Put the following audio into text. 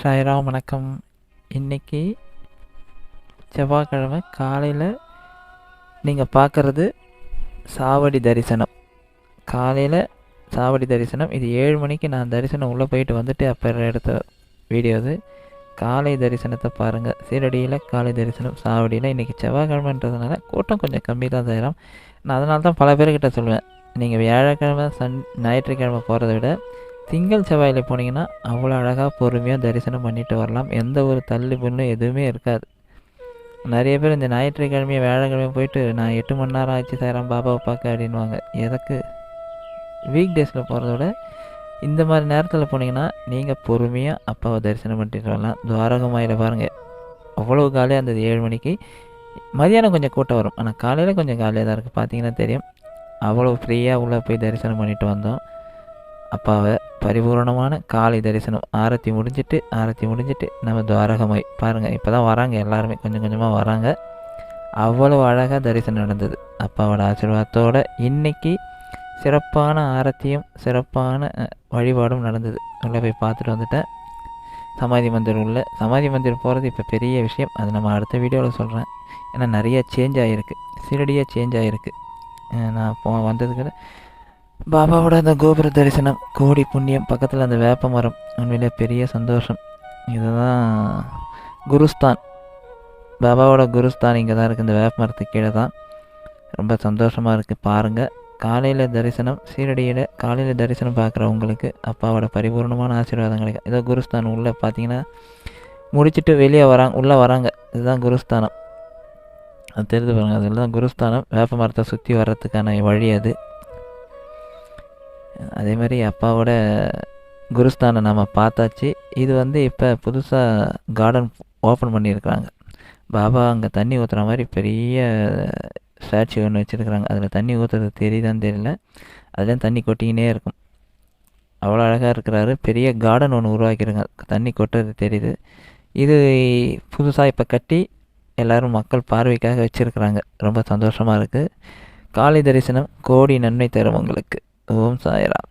சாய்ராம் வணக்கம். இன்னைக்கு செவ்வாய்க்கிழமை காலையில் நீங்கள் பார்க்குறது சாவடி தரிசனம். காலையில் சாவடி தரிசனம். இது ஏழு மணிக்கு நான் தரிசனம் உள்ளே போயிட்டு வந்துட்டு அப்போ எடுத்த வீடியோ இது காலை தரிசனத்தை பாருங்கள் சீரடியில் காலை தரிசனம் சாவடியில். இன்றைக்கி செவ்வாய்க்கிழமைன்றதுனால கூட்டம் கொஞ்சம் கம்மி தான் செய்கிறோம் நான் அதனால தான் பல பேர்கிட்ட சொல்லுவேன். நீங்கள் வியாழக்கிழமை சன் ஞாயிற்றுக்கிழமை போகிறத விட திங்கள் செவ்வாயில் போனீங்கன்னா அவ்வளோ அழகாக பொறுமையாக தரிசனம் பண்ணிட்டு வரலாம். எந்த ஒரு தள்ளு புண்ணும் எதுவுமே இருக்காது. நிறைய பேர் இந்த ஞாயிற்றுக்கிழமையை வியாழக்கிழமை போயிட்டு நான் எட்டு மணி நேரம் ஆச்சு சாயிரம் பாபாவை பார்க்க அப்படின்வாங்க எதற்கு? வீக் டேஸில் போகிறத விட இந்த மாதிரி நேரத்தில் போனீங்கன்னா நீங்கள் பொறுமையாக அப்பாவை தரிசனம் பண்ணிட்டு வரலாம். துவாரகமாயில் பாருங்கள் அவ்வளோ காலியாக இருந்தது ஏழு மணிக்கு. மதியானம் கொஞ்சம் கூட்டம் வரும். ஆனால் காலையில் கொஞ்சம் காலியாக தான் இருக்குது பார்த்தீங்கன்னா தெரியும். அவ்வளோ ஃப்ரீயாக உள்ளே போய் தரிசனம் பண்ணிட்டு வந்தோம். அப்பாவை பரிபூரணமான காலை தரிசனம். ஆரத்தி முடிஞ்சிட்டு ஆரத்தி முடிஞ்சிட்டு நம்ம துவாரகமாய். பாருங்கள் இப்போ தான் வராங்க எல்லாருமே கொஞ்சம் கொஞ்சமாக வராங்க. அவ்வளோ அழகாக தரிசனம் நடந்தது. அப்பாவோட ஆசீர்வாதத்தோடு இன்னைக்கு சிறப்பான ஆரத்தியும் சிறப்பான வழிபாடும் நடந்தது. உள்ளே போய் பார்த்துட்டு வந்துட்டேன். சமாதி மந்திர் உள்ள சமாதி மந்திர் போகிறது இப்போ பெரிய விஷயம். அது நம்ம அடுத்த வீடியோவில் சொல்கிறேன் ஏன்னா நிறைய சேஞ்ச் ஆகிருக்கு சீரடியாக சேஞ்ச் ஆகிருக்கு நான் போ வந்ததுக்கு பாபாவோட அந்த கோபுர தரிசனம் கோடி புண்ணியம் பக்கத்தில் அந்த வேப்ப மரம் உண்மையிலே பெரிய சந்தோஷம். இதுதான் குருஸ்தான். பாபாவோட குருஸ்தான் இங்கே தான் இருக்குது இந்த வேப்ப மரத்துக்கு கீழே தான். ரொம்ப சந்தோஷமாக இருக்குது பாருங்கள் காலையில் தரிசனம் சீரடியில் காலையில் தரிசனம் பார்க்குறவங்களுக்கு அப்பாவோட பரிபூர்ணமான ஆசீர்வாதம் கிடைக்கும். இதோ குருஸ்தான் உள்ளே பார்த்தீங்கன்னா முடிச்சுட்டு வெளியே வராங்க உள்ளே வராங்க. இதுதான் குருஸ்தானம். அது தெரிந்து பாருங்க அதில் தான் குருஸ்தானம். வேப்ப மரத்தை சுற்றி வர்றதுக்கான வழி அது. அதே மாதிரி அப்பாவோட குருஸ்தானை நம்ம பார்த்தாச்சு. இது வந்து இப்போ புதுசாக கார்டன் ஓப்பன் பண்ணியிருக்கிறாங்க. பாபா அங்கே தண்ணி ஊற்றுற மாதிரி பெரிய ஸ்டாச்சு ஒன்று வச்சுருக்குறாங்க. அதில் தண்ணி ஊற்றுறது தெரியுதான்னு தெரியல. அதுலேயும் தண்ணி கொட்டிக்கினே இருக்கும். அவ்வளோ அழகாக இருக்கிறாரு. பெரிய கார்டன் ஒன்று உருவாக்கியிருக்காங்க. தண்ணி கொட்டுறது தெரியுது. இது புதுசாக இப்போ கட்டி எல்லோரும் மக்கள் பார்வைக்காக வச்சுருக்குறாங்க. ரொம்ப சந்தோஷமாக இருக்குது காலை தரிசனம் கோடி நன்மை தரும் உங்களுக்கு. ஓம் சாய்ராம்